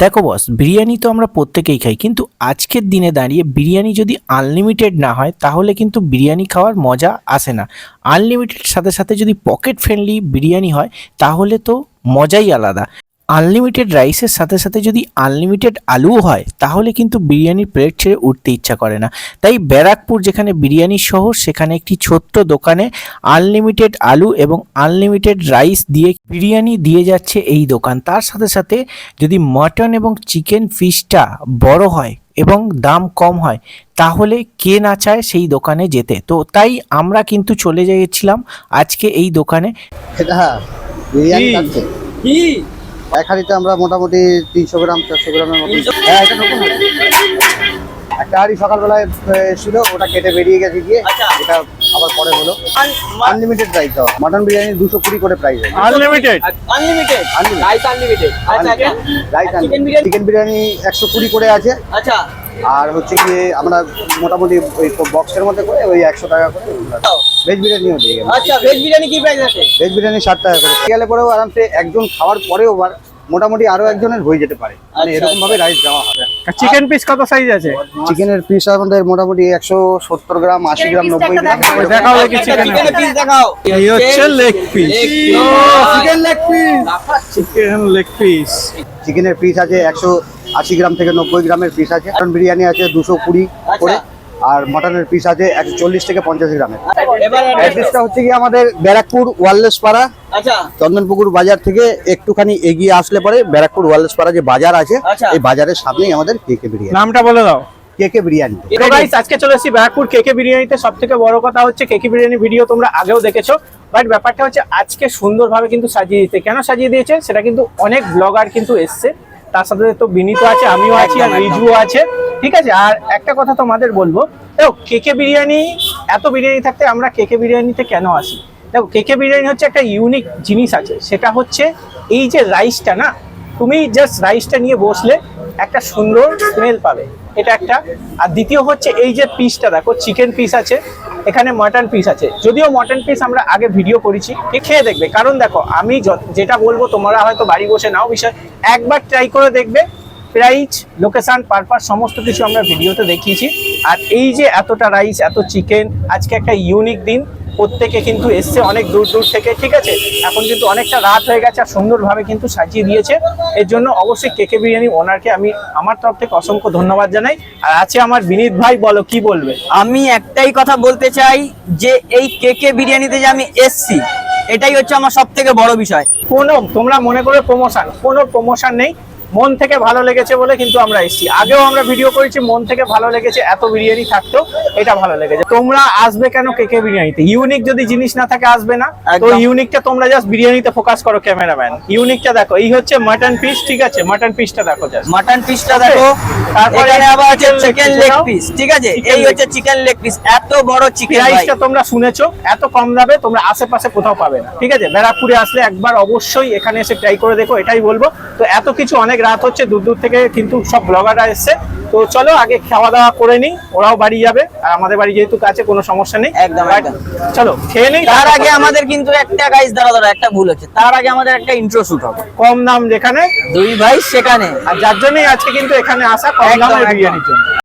দেখো বস বিরিয়ানি তো আমরা প্রত্যেকেই খাই, কিন্তু আজকের দিনে দাঁড়িয়ে বিরিয়ানি যদি আনলিমিটেড না হয়, তাহলে কিন্তু বিরিয়ানি খাওয়ার মজা আসে না। আনলিমিটেড সাথে সাথে যদি পকেট ফ্রেন্ডলি বিরিয়ানি হয়, তাহলে তো মজাই আলাদা। আনলিমিটেড রাইসের সাথে সাথে যদি আনলিমিটেড আলুও হয় তাহলে কিন্তু বিরিয়ানির প্লেট ছেড়ে উঠতে ইচ্ছা করে না। তাই ব্যারাকপুর যেখানে বিরিয়ানির শহর সেখানে একটি ছোট্ট দোকানে আনলিমিটেড আলু এবং আনলিমিটেড রাইস দিয়ে বিরিয়ানি দিয়ে যাচ্ছে এই দোকান। তার সাথে সাথে যদি মাটন এবং চিকেন ফিশটা বড় হয় এবং দাম কম হয় তাহলে কে না চায় সেই দোকানে যেতে। তো তাই আমরা কিন্তু চলে গিয়েছিলাম আজকে এই দোকানে। এটা বিরিয়ানি কি? এক হাঁড়িতে আমরা মোটামুটি তিনশো গ্রাম চারশো গ্রামের মতো হ্যাঁ এটা ঢুকুন না। একটা হাঁড়ি সকালবেলায় ছিল ওটা কেটে বেরিয়ে গেছে গিয়ে আচ্ছা। এটা আবার পরে হলো। আনলিমিটেড প্রাইস দেওয়া। মাটন বিরিয়ানি দুশো কুড়ি করে প্রাইস আছে unlimited unlimited. Rice unlimited rice chicken biryani chicken biryani একশো কুড়ি করে আছে। আচ্ছা। আর হচ্ছে কি আমরা মোটামুটি ওই বক্সের মধ্যে করে ওই একশো টাকা করে ভেজ বিরিয়ানিও দিয়ে গেলাম আচ্ছা ভেজ বিরিয়ানি কি প্রাইস আছে? ভেজ বিরিয়ানি ষাট টাকা করে। গেলে পরেও আরামসে একজন খাওয়ার পরেও আবার মোটামুটি আরও একজনের হয়ে যেতে পারে। মানে আচ্ছা, এরকম ভাবে রাইস দেওয়া হবে। চিকেন পিস কত সাইজ আছে? চিকেনের পিস আমাদের মোটামুটি একশো সত্তর গ্রাম আশি গ্রাম নব্বই গ্রাম দেখাও। দেখি একটা চিকেন পিস দেখাও। এই হচ্ছে leg piece chicken leg piece chicken leg piece চিকেনের পিস আছে একশো আশি গ্রাম থেকে নব্বই গ্রামের পিস আছে। মটন বিরিয়ানি আছে দুশো কুড়ি করে। আর মটনের পিস আছে একশো চল্লিশ থেকে পঞ্চাশ গ্রামের। এবার অ্যাড্রেসটা হচ্ছে কি আমাদের ব্যারাকপুর ওয়ারলেস পাড়া। আচ্ছা। চন্দনপুকুর বাজার থেকে একটুখানি এগিয়ে আসলে পরে ব্যারাকপুর ওয়ারলেস পাড়া যে বাজার আছে আচ্ছা। এই বাজারের সামনেই আমাদের কেকে বিরিয়ানি নামটা বলে দাও। কেকে বিরিয়ানি তো গাইস আজকে চলে এসেছি ব্যারাকপুর কেকে বিরিয়ানিতে সব থেকে বড় কথা হচ্ছে কেকে বিরিয়ানি ভিডিও তোমরা আগেও দেখেছ। বাট ব্যাপারটা হচ্ছে আজকে সুন্দরভাবে কিন্তু সাজিয়ে দিতে। কেন সাজিয়ে দিয়েছে? সেটা কিন্তু অনেক ব্লগার কিন্তু এসছে। তার সাথে তো বিনীত আছে আমিও আছি আর রিজুও আছে। ঠিক আছে? আর একটা কথা তোমাদের বলব। দেখো, কেকে বিরিয়ানি, এত বিরিয়ানি থাকতে আমরা কেকে বিরিয়ানিতে কেন আসি? দেখো, কেকে বিরিয়ানি হচ্ছে একটা ইউনিক জিনিস আছে। সেটা হচ্ছে এই যে রাইসটা না, তুমি জাস্ট রাইসটা নিয়ে বসলে একটা সুন্দর স্মেল পাবে। এটা একটা। আর দ্বিতীয় হচ্ছে এই যে পিসটা দেখো চিকেন পিস আছে, এখানে মটন পিস আছে। যদিও মটন পিস আমরা আগে ভিডিও করেছি খেয়ে দেখবে? কারণ দেখো, আমি যেটা বলব, তোমরা হয়তো বাড়ি বসে নাও বিষয়, একবার ট্রাই করে দেখবে প্রাইস লোকেশান পারপাস সমস্ত কিছু আমরা ভিডিওতে দেখিয়েছি। আর এই যে এতটা রাইস এত চিকেন আজকে একটা ইউনিক দিন। প্রত্যেকে কিন্তু এসছে অনেক দূর দূর থেকে ঠিক আছে? এখন কিন্তু অনেকটা রাত হয়ে গেছে আর সুন্দরভাবে কিন্তু সাজিয়ে দিয়েছে। এর জন্য অবশ্যই কেকে বিরিয়ানি ওনারকে আমি আমার তরফ থেকে অসংখ্য ধন্যবাদ জানাই। আর আছে আমার বিনীত ভাই বলো কি বলবে? আমি একটাই কথা বলতে চাই যে এই কেকে বিরিয়ানিতে যে আমি এসছি এটাই হচ্ছে আমার সব থেকে বড় বিষয়। কোনো তোমরা মনে করো প্রমোশন কোনো প্রমোশন নেই। মন থেকে ভালো লেগেছে বলে কিন্তু আমরা এসেছি। আগেও আমরা ভিডিও করেছি মন থেকে ভালো লেগেছে এত বিরিয়ানি থাকতেও এটা ভালো লেগেছে। তোমরা আসবে কেন কেকে বিরিয়ানিতে? ইউনিক যদি জিনিস না থাকে আসবে না। তো ইউনিকটা তোমরা জাস্ট বিরিয়ানিতে ফোকাস করো ক্যামেরাম্যান ইউনিকটা দেখো এই হচ্ছে মাটন পিস ঠিক আছে? মাটন পিসটা দেখো জাস্ট মাটন পিসটা দেখো তারপরে আবার আছে চিকেন লেগ পিস ঠিক আছে? এই হচ্ছে চিকেন লেগ পিস এত বড় চিকেন প্রাইসটা তোমরা শুনেছো এত কম দামে তোমরা আশেপাশে কোথাও পাবে না ঠিক আছে? ব্যারাকপুরে আসলে একবার অবশ্যই এখানে এসে ট্রাই করে দেখো এটাই বলব। তো এত কিছু অনেক রাত হচ্ছে দূর দূর থেকে কিন্তু সব ব্লগাররা এসছে। তো চলো আগে খাওয়া দাওয়া করে নিই ওরাও বাড়ি যাবে আর আমাদের বাড়ি যেহেতু কাছে কোনো সমস্যা নেই। একদম, একদম। চলো খেয়ে নিই তার আগে আমাদের কিন্তু একটা গাইস দাঁড়া দাঁড়া একটা ভুল হচ্ছে। তার আগে আমাদের একটা ইন্ট্রো শুট হবে। কম দাম যেখানে দুই ভাই সেখানে। আর যার জন্যই আজকে কিন্তু এখানে আসা কম দামের বিরিয়ানির জন্য।